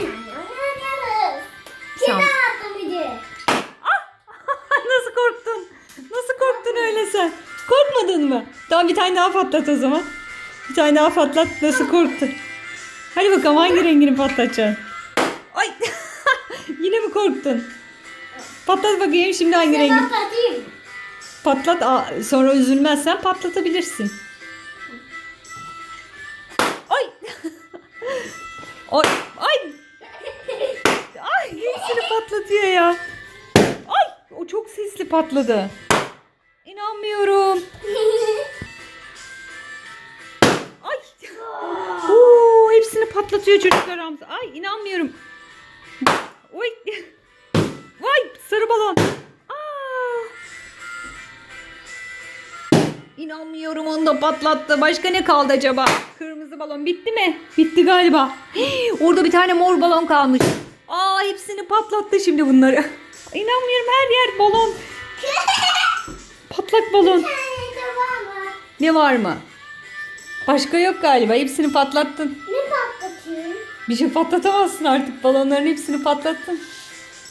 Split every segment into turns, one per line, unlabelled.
Tamam.
Tamam.
Nasıl korktun? Nasıl korktun öyle sen? Korkmadın mı? Tamam bir tane daha patlat o zaman. Bir tane daha patlat. Nasıl korktun? Hadi bakalım hangi rengini patlatacaksın? Ay! Yine mi korktun? Patlat bakayım şimdi hangi rengi?
Patlatayım.
Patlat. Aa, sonra üzülmezsen patlatabilirsin. Ay! Ay! Sesli patladı. İnanmıyorum. Ay! Oo, hepsini patlatıyor çocuklar Hamza. Ay inanmıyorum. Oy! Vay sarı balon. Aa! İnanmıyorum onu da patlattı. Başka ne kaldı acaba? Kırmızı balon bitti mi? Bitti galiba. Hii, orada bir tane mor balon kalmış. Aa hepsini patlattı şimdi bunları. İnanmıyorum her yer balon. Patlak balon. Ne var mı? Başka yok galiba. Hepsini patlattın.
Ne patlatayım?
Bir şey patlatamazsın artık. Balonların hepsini patlattın.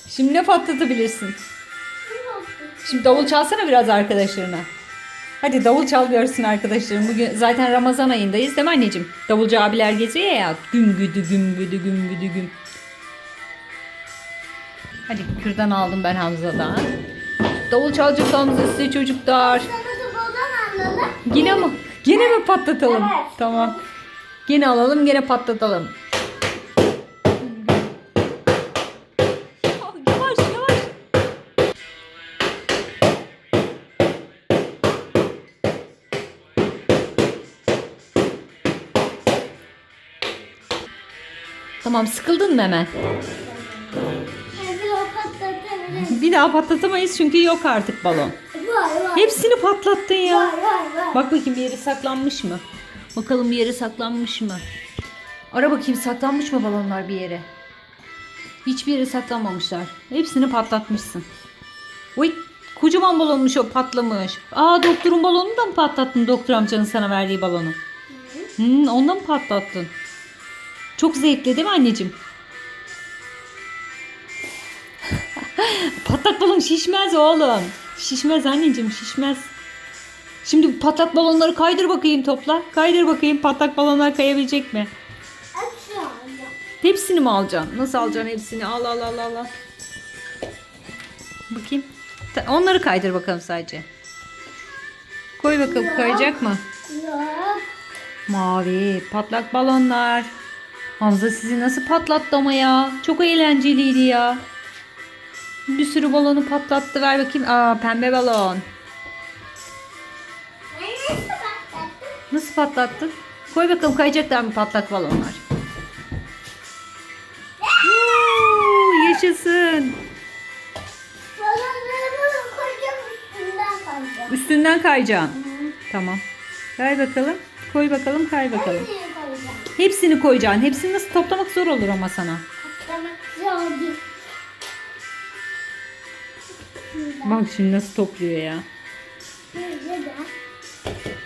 Şimdi ne patlatabilirsin? Şimdi davul çalsana biraz arkadaşlarına. Hadi davul çal görsün arkadaşlarım. Bugün zaten Ramazan ayındayız değil mi anneciğim? Davulcu abiler geziyor ya. Güm güdü güm güdü güm güdü güm. Hadi kürdan aldım ben Hamza'dan. Davul çalacak Hamza size çocuklar. Yine mi? Yine mi patlatalım?
Evet.
Tamam. Yine alalım yine patlatalım. Yavaş yavaş. Tamam sıkıldın mı hemen? Bir daha patlatamayız çünkü yok artık balon.
Var var.
Hepsini patlattın ya.
Var var var.
Bak bakayım bir yeri saklanmış mı? Bakalım bir yeri saklanmış mı? Ara bakayım saklanmış mı balonlar bir yere? Hiçbir yere saklanmamışlar. Hepsini patlatmışsın. Uy, kocaman balonmuş o patlamış. Aa doktorun balonunu da mı patlattın doktor amcanın sana verdiği balonu? Hmm, ondan mı patlattın? Çok zevkli değil mi anneciğim? Patlak balon şişmez oğlum. Şişmez anneciğim şişmez. Şimdi patlak balonları kaydır bakayım topla. Kaydır bakayım patlak balonlar kayabilecek mi? Hepsini mi alacaksın? Nasıl alacaksın hepsini? Al al al al. al. Bakayım. Onları kaydır bakalım sadece. Koy bakalım kayacak mı?
Yok.
Mavi patlak balonlar. Hamza sizi nasıl patlattı ama ya? Çok eğlenceliydi ya. Bir sürü balonu patlattı. Ver bakayım. Aa pembe balon.
Nasıl
patlattın? Koy bakalım kayacaklar mı patlak balonlar? Yaşasın.
Üstünden.
Üstünden kayacaksın. Tamam. Kay bakalım. Koy bakalım kay bakalım.
Hepsini
koyacaksın. Hepsini nasıl toplamak zor olur ama sana.
Patlamak zor.
Bak şimdi nasıl topluyor ya.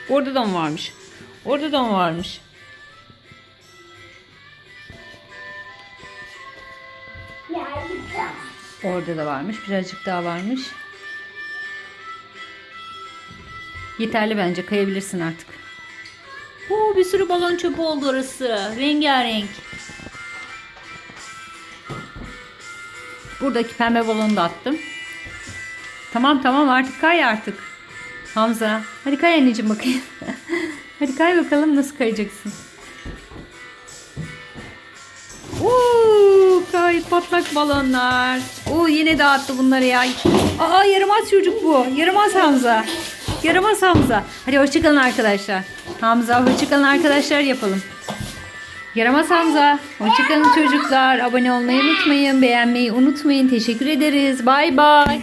Orada da mı varmış? Orada da mı varmış? Orada da varmış. Birazcık daha varmış. Yeterli bence. Kayabilirsin artık. Oo, bir sürü balon çöpü oldu orası. Rengarenk. Buradaki pembe balonu da attım. Tamam tamam artık kay artık. Hamza. Hadi kay anneciğim bakayım. Hadi kay bakalım nasıl kayacaksın. Oo, kay patlak balonlar. Oo yine dağıttı bunları ya. Aa yaramaz çocuk bu. Yaramaz Hamza. Yaramaz Hamza. Hadi hoşçakalın arkadaşlar. Hamza hoşçakalın arkadaşlar yapalım. Yaramaz Hamza. Hoşçakalın çocuklar. Abone olmayı unutmayın. Beğenmeyi unutmayın. Teşekkür ederiz. Bay bay.